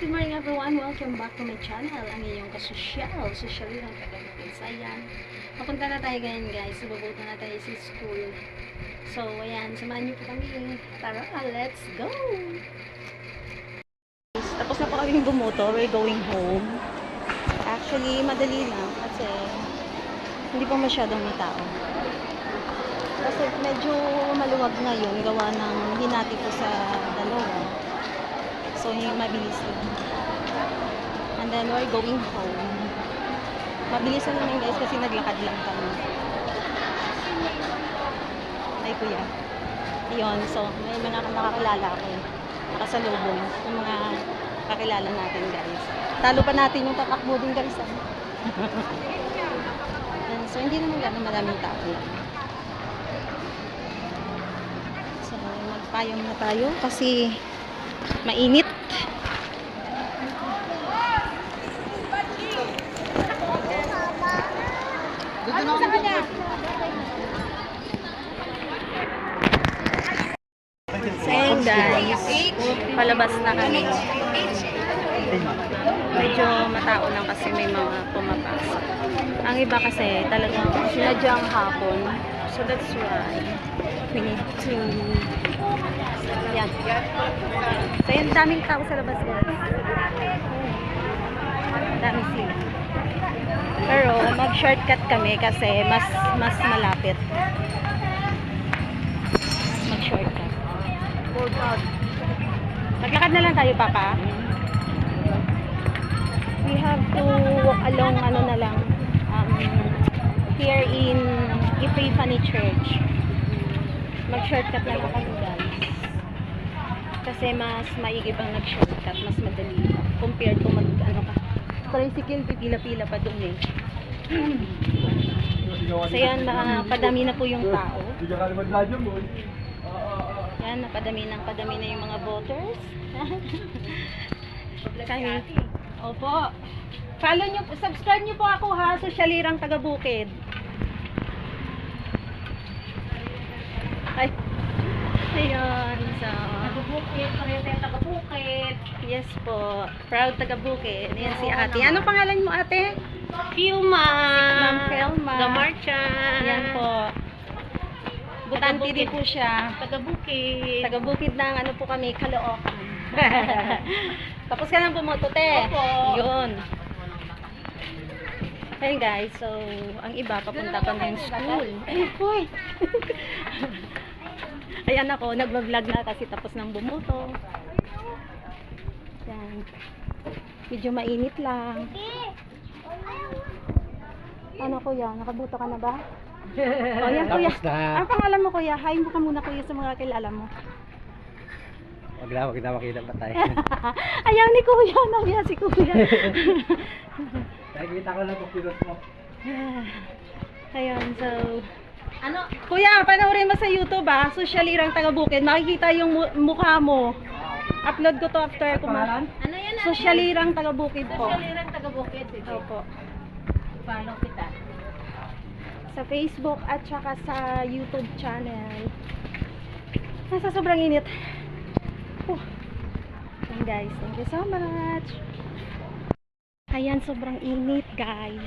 good morning everyone. Welcome back to my channel. Ang inyong kasosyal, social lang tagapagin. So, ayan. Papunta na tayo ngayon guys. Sububuto na tayo sa school. So, ayan. Samahan niyo po kami. Tara, let's go! Tapos na po kami bumuto. We're going home. Actually, madali lang kasi hindi pa masyadong may tao. Kasi medyo maluwag ngayon gawa ng hinati ko sa dalawa. So, yung mabilis lang. And then, we're going home. Mabilis lang naman guys kasi naglakad lang kami. Ay, kuya. Yun, so, may mga nakakilala ako. Nakasalubong. Yung mga kakilala natin guys. Talo pa natin yung tatakbo din guys. ah. Yan, so, hindi naman gano'ng maraming tao. So, magpayong na tayo kasi mainit. Ano sa kanya? So, ayun guys, palabas na kami. Medyo matao lang kasi may mga pumapasok. Ang iba kasi talagang sinadyang hapon. So that's why we need to... Yan. So yun, daming tao sa labas guys. Dami sila. Pero mag-shortcut kami kasi mas mas malapit. Mag-shortcut. Maglakad na lang tayo, Papa. We have to walk along, ano na lang, um, here in Epiphany Church. Mag-shortcut na lang kami, guys. Kasi mas maigi pang nag-shortcut, mas madali. Compared to mag, ano ka, tricycle, pipila-pila pa dun eh. So yan, ma- padami na po yung tao. Yan, napadami ng padami na yung mga voters. Kami. Opo. Follow nyo, subscribe nyo po ako ha, Sosyalirang taga Bukid. Ay. Ayun, so. Bukit, pareho tayo taga Bukit. Yes po. Proud taga Bukid. Yan si ate. Anong pangalan mo ate? Fiuma. Ma'am Felma. Gamarcha. Yan po. Butante din po siya. Taga Bukit. Taga Bukid ng ano po kami, Caloocan. Tapos ka nang bumoto, te. Opo. Yun. Hey guys, so ang iba papunta pa ng school. Ay, boy. Ayan ako, nagbablog na kasi tapos ng bumoto. Yan. Medyo mainit lang. Ano kuya, nakabuto ka na ba? O yan kuya. Tapos na. Ang pangalan mo kuya? Hi mo ka muna kuya sa mga kilala mo. Wag na, wag na makita pa tayo. Ayaw ni kuya, nagya si kuya. Nakikita ko lang kung pilot mo. Ayun, so... Ano? Kuya, panoorin mo sa YouTube ah, Sosyalirang taga Bukid. Makikita yung mu- mukha mo. Upload ko to after kuma. Ano yan? Sosyalirang taga Bukid po. Sosyalirang taga Bukit. Sige. Opo. Follow kita. Sa Facebook at saka sa YouTube channel. Nasa sobrang init. Oh. Ayan guys, thank you so much. Ayan, sobrang init guys.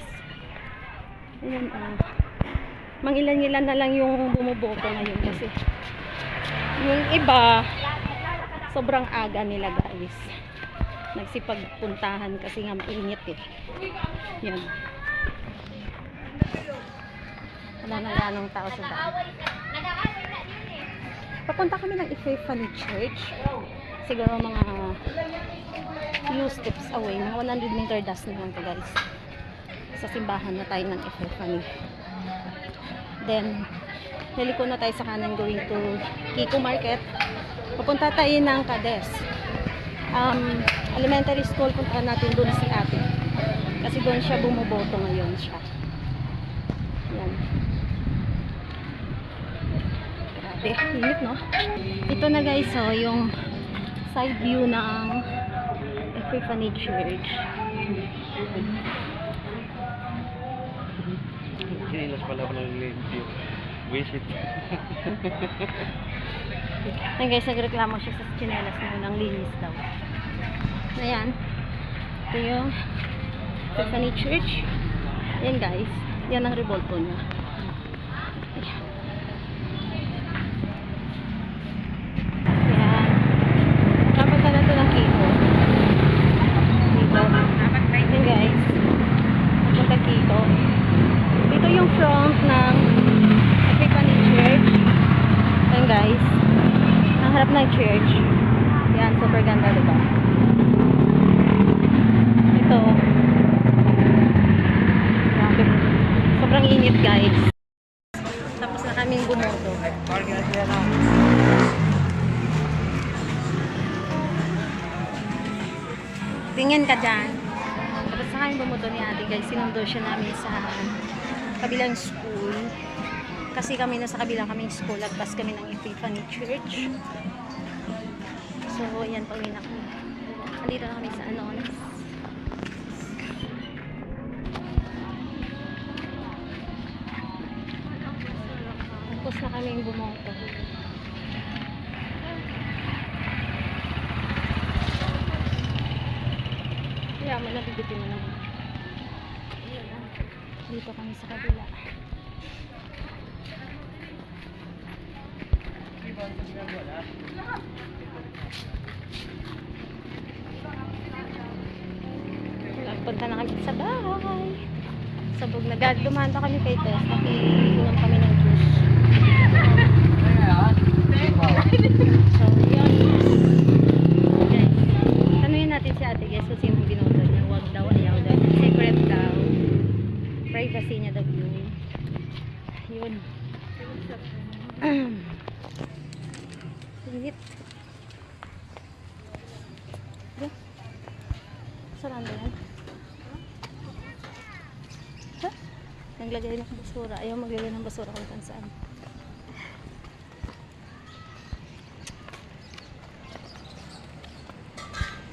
Ayan oh. Mangilan-ilan na lang yung bumuboto ngayon kasi yung iba sobrang aga nila guys. Nagsipagpuntahan kasi nga mainit eh. Yan. Wala na ganong tao sa daan. Papunta kami ng Epiphany Church. Siguro mga few steps away. Mga 100 meter das na lang to guys. Sa simbahan na tayo ng Epiphany. Then, niliko na tayo sa kanan going to Kiko Market. Papunta tayo ng Kades. Um, elementary school, puntahan natin doon si ate. Kasi doon siya bumuboto ngayon siya. Yan. Grabe, init no? Ito na guys, oh, yung side view ng Epiphany Church. Kinilas pala ako review. Visit. Ayun guys, nagreklamo siya sa chinelas mo ng linis daw. Ayan. Ito yung Tiffany Church. Ayan guys. Yan ang revolto niya. Ayan. Ayan. Kapunta na ito ng Kiko. Dito. Ayan guys. Kapunta Kiko. Dito yung front ng Tiffany Church. Ayan guys. Ang harap ng church. Yan, super ganda, diba? Ito. Sobrang init, guys. Tapos na kaming bumoto. Tingin ka dyan. Tapos na kaming bumoto ni ate, guys. Sinundo siya namin sa kabilang school. Kasi kami nasa kabilang kaming school at pas kami ng Epiphany Church. So, yan pauwi na kami. Andito na kami sa Anones. Tapos na kami bumoto. Kaya mo nabibitin mo naman. Dito kami sa kabila. Nagpunta na kami sa bahay. Sabog na gag. Dumaan pa kami kay Tess. Nakiinom kami ng juice. So, yun. Okay. Tanungin natin si ate guys kung sino binoto niya. Huwag daw, ayaw daw. Secret daw. Privacy niya daw yun. Yun. Init. Diyan. Saan ba yan? Ha? Naglagay ng basura. Ayaw maglagay ng basura kung saan saan.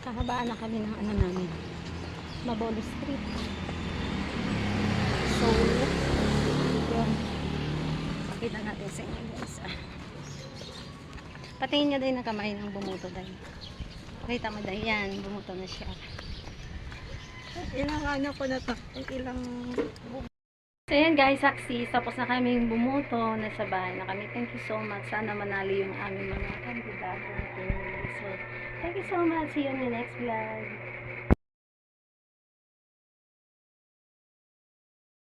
Kahabaan na kami ng ano namin. Mabolo Street. So, yun. Pakita natin sa inyo guys. Ah. Patingin niya din ng kamay ng bumuto dahil. Kita mo dahil yan, bumuto na siya. Ilang ano ko na to? Ilang... So yan guys, saksi, tapos na kaming bumuto, nasa bahay na kami. Thank you so much. Sana manalo yung aming mga kandidato. So, thank you so much. See you in the next vlog.